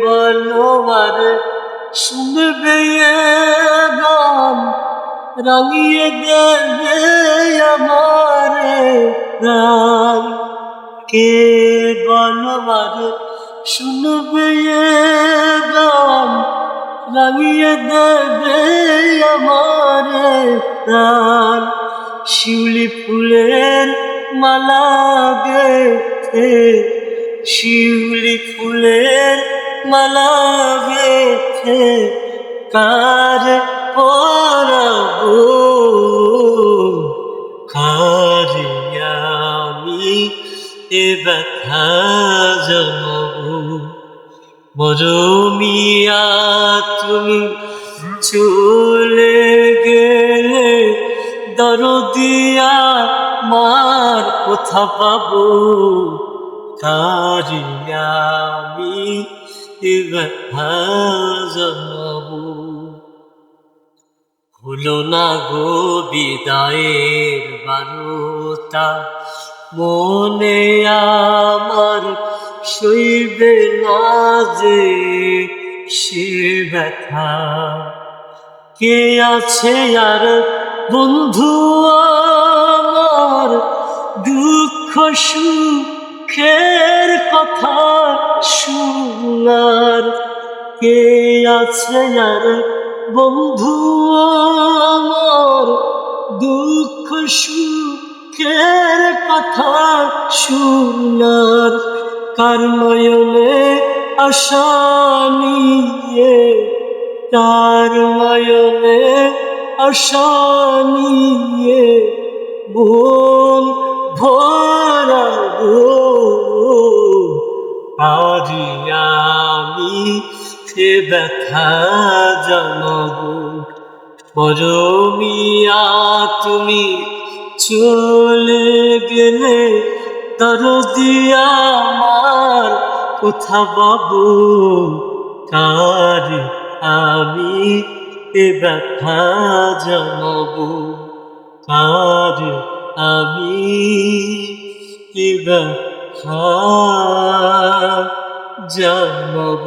বলো আর শুনবে গান, রাঙিয়ে দেবে আমারে প্রাণ কে বলো আর শুনবে গান, রাঙিয়ে দেবে আমারে প্রাণ শিউলি ফুলের মালা গেথে শিউলি ফুলের মালা গেথে কার পরাবো? কারিয়ামি এ ব্যথা জনবো? মরমিয়া, তুমি চলে গেলে দরদিয়া মার কোথা পাবো। কারিয়ামি ব্যথা জানাব হলো না গো বিদায়ের বারোটা মনে আমার সইবে না যে সে ব্যথা কে আছে আর বন্ধু আমার দুঃখ সুখের কথা শুনার কে আছে আর বন্ধু আমার? দুঃখ সুখের কথা শুনার কার নয়নে আশা নিয়ে? তার নয়নে নিয়ে মন ভরাবো সে ব্যথা জানাব পরমিয়া, তুমি চলে গেলে দরদিয়া আমার কোথা বাবু কার আমি এ ব্যথা জানাব কার আমি এ ব্যথা জানাব